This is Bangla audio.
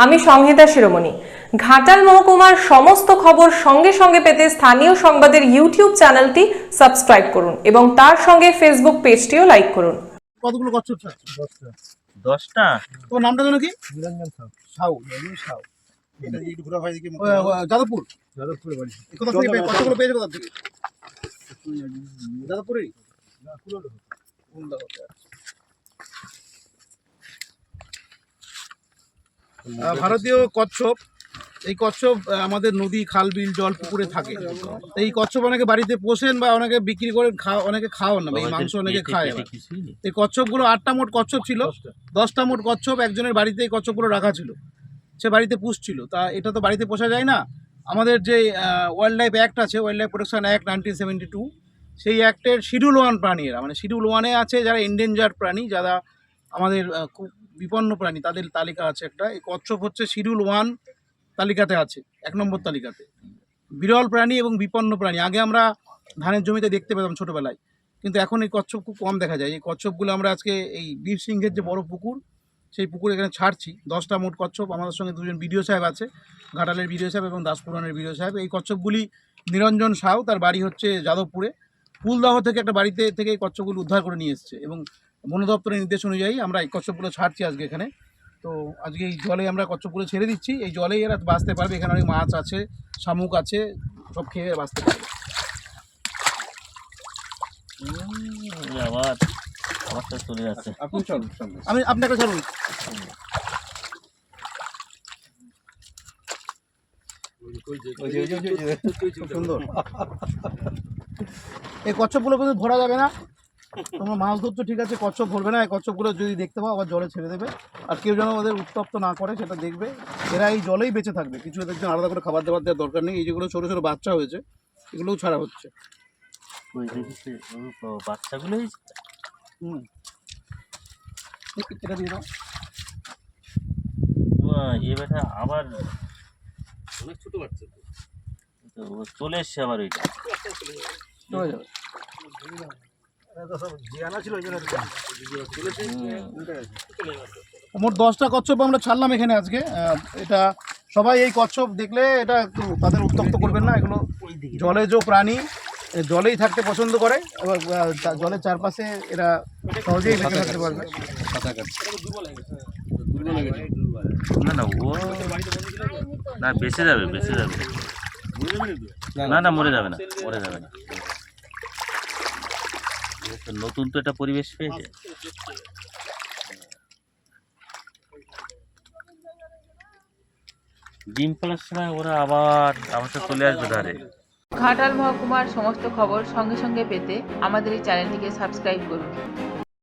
আমি সংহিতা শিরোমণি। ঘাটাল মহকুমার সমস্ত খবর সঙ্গে সঙ্গে পেতে স্থানীয় সংবাদের ইউটিউব চ্যানেলটি সাবস্ক্রাইব করুন এবং তার সঙ্গে ফেসবুক পেজটিও লাইক করুন। কতগুলো কচ্ছপ দশটা। তোমার নামটা যেন কি? নিরঞ্জন সাউ। সাউ যাদবপুর? যাদবপুরে বাড়ি। কোথা থেকে পেয়ে- কতগুলো পেয়েছে কোথা থেকে? যাদবপুরেই? ভারতীয় কচ্ছপ এই কচ্ছপ আমাদের নদী খাল বিল জল পুকুরে থাকে। তো এই কচ্ছপ অনেকে বাড়িতে পোষেন বা অনেকে বিক্রি করে খাওয়া অনেকে খাওয়ান না এই মাংস অনেকে খায় আবার। এই কচ্ছপগুলো আটটা মোট কচ্ছপ ছিল। দশটা। মোট কচ্ছপ একজনের বাড়িতে এই কচ্ছপগুলো রাখা ছিল। সে বাড়িতে পুষছিল। তা এটা তো বাড়িতে পোষা যায় না। আমাদের যে ওয়াইল্ড লাইফ অ্যাক্ট আছে wildlife protection act nineteen seventy two সেই অ্যাক্টের শিডিউল ওয়ান প্রাণী এরা মানে শিডিউল ওয়ানে আছে যারা এন্ডেঞ্জার প্রাণী যারা আমাদের খুব বিপন্ন প্রাণী, তাদের তালিকা আছে একটা। এই কচ্ছপ হচ্ছে শিডিউল ওয়ান তালিকাতে আছে, এক নম্বর তালিকাতে। বিরল প্রাণী এবং বিপন্ন প্রাণী। আগে আমরা ধানের জমিতে দেখতে পেতাম ছোটোবেলায়, কিন্তু এখন এই কচ্ছপ খুব কম দেখা যায়। এই কচ্ছপগুলো আমরা আজকে এই বীর সিংহের যে বড় পুকুর, সেই পুকুর এখানে ছাড়ছি। দশটা মোট কচ্ছপ, আমাদের সঙ্গে দুজন বিডিও সাহেব আছে, ঘাটালের বিডিও সাহেব এবং দাসপুরানের বিডিও সাহেব। এই কচ্ছপগুলি নিরঞ্জন সাউ, তার বাড়ি হচ্ছে যাদবপুরে। ফুলদাহ থেকে একটা বাড়িতে থেকে এই কচ্ছপগুলো উদ্ধার করে নিয়ে এসছে এবং বন দপ্তরের নির্দেশ অনুযায়ী আমরা এই কচ্ছপগুলো ছাড়ছি আজকে এখানে তো আজকে এই জলে আমরা কচ্ছপগুলো ছেড়ে দিচ্ছি এই জলেই এরা বাঁচতে পারবে এখানে অনেক মাছ আছে শামুক আছে সব খেয়ে বাঁচতে পারবে আপনি চলুন আমি আপনাকে খুব সুন্দর এই কচ্ছপগুলো কিন্তু ধরা যাবে না তোমরা মাছ ধরছো ঠিক আছে কচ্ছপ ধরবে না এই কচ্ছপগুলো যদি দেখতে পাও আবার জলে ছেড়ে দেবে। আর কেউ যেন ওদের উত্তপ্ত না করে সেটা দেখবে। এরা এই জলেই বেঁচে থাকবে। কিছু এদের জন্য আলাদা করে খাবার দাবার দেওয়ার দরকার নেই। এই যেগুলো ছোটো ছোটো বাচ্চা হয়েছে এগুলোও ছাড়া হচ্ছে। বাচ্চাগুলোই হুম। এটা দিয়ে দাও। এ আবার অনেক ছোট বাচ্চা তো। চলে এসছে আবার ওইটা। চলে যাবে। মোট দশটা কচ্ছপ আমরা ছাড়লাম এখানে আজকে। এটা সবাই এই কচ্ছপ দেখলে এটা একটু তাদের উত্তপ্ত করবেন না, এগুলো জলেজ প্রাণী জলেই থাকতে পছন্দ করে তা- জলের চারপাশে এরা সহজেই বেঁচে থাকতে পারবে। না না, ও না, বেঁচে যাবে বেঁচে যাবে। না না, মরে যাবে না, মরে যাবে না। নতুন তো এটা পরিবেশ পেয়েছে ডিম ফেলার সময় ওরা আবার আমার চলে আসবে ধারে। ঘাটাল মহকুমার সমস্ত খবর সঙ্গে সঙ্গে পেতে আমাদের এই চ্যানেলটিকে সাবস্ক্রাইব করুন।